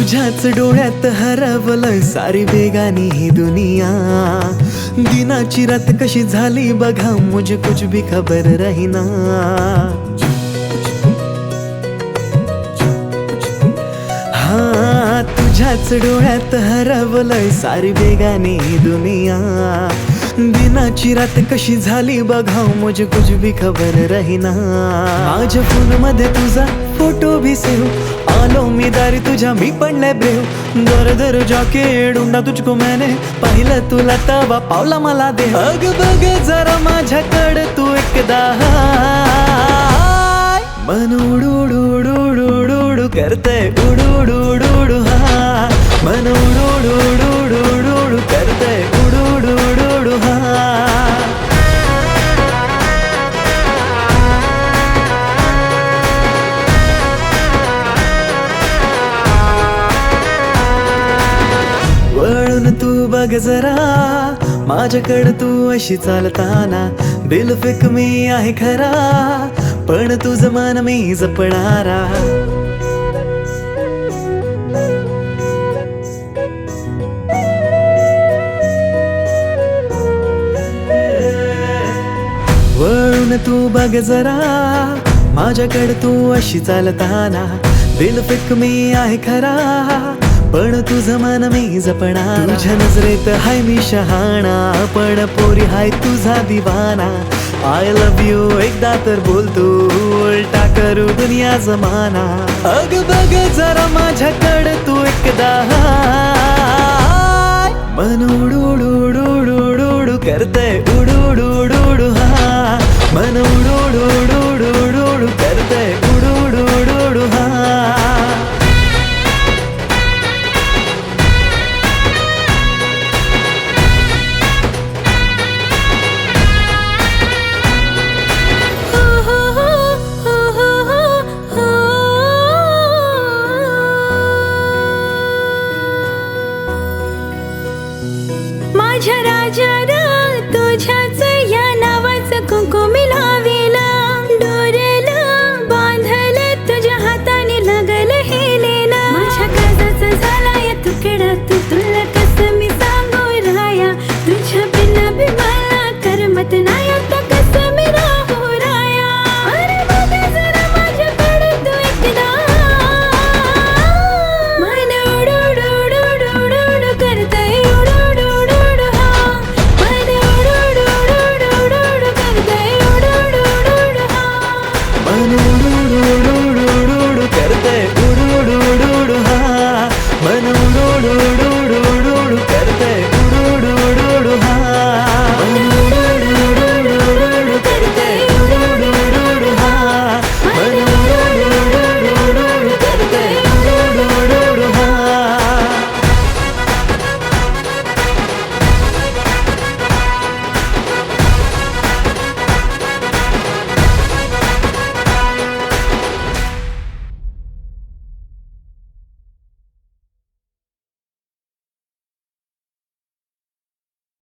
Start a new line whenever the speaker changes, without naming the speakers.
तुझ्याच डोळ्यात हरवलंय सारी वेगाने ही दुनिया. दिनाची रात कशी झाली बघा मुझे कुछ भी खबर रहीना. हा तुझ्याच डोळ्यात हरवलंय सारी वेगाने ही दुनिया. दिनाची रात कशी झाली बघा मुझे कुछ भी खबर रहीना. माझ्या फोनमध्ये तुझा फोटो भी सेव आलो मी दारी तुझ्या मी पडले ब्रेव. दर दर जाके डुंडा तुझको मैंने पाहिलं तुला तवा पावला मला दे अग बघ जरा माझ्याकडे तू एकदा तू बघ जरा. माझ्याकडं तू अशी चालताना. दिल फेक मी आहे खरा. पण तुझं मन मी जपणारा. वळून तू बघ जरा. माझ्याकडे तू अशी चालताना. दिल फेक मी आहे खरा. पण तुझं मन मी जपणार. तुझ्या नजरेत हाय मी शहाणा. पण पोरी हाय तुझा दिवाना. आय लव्ह यू एकदा तर बोलतो उलटा करू दुनिया जमाना. अग बघ जरा माझ्याकडे तू एकदा. मन उडू राजा राजा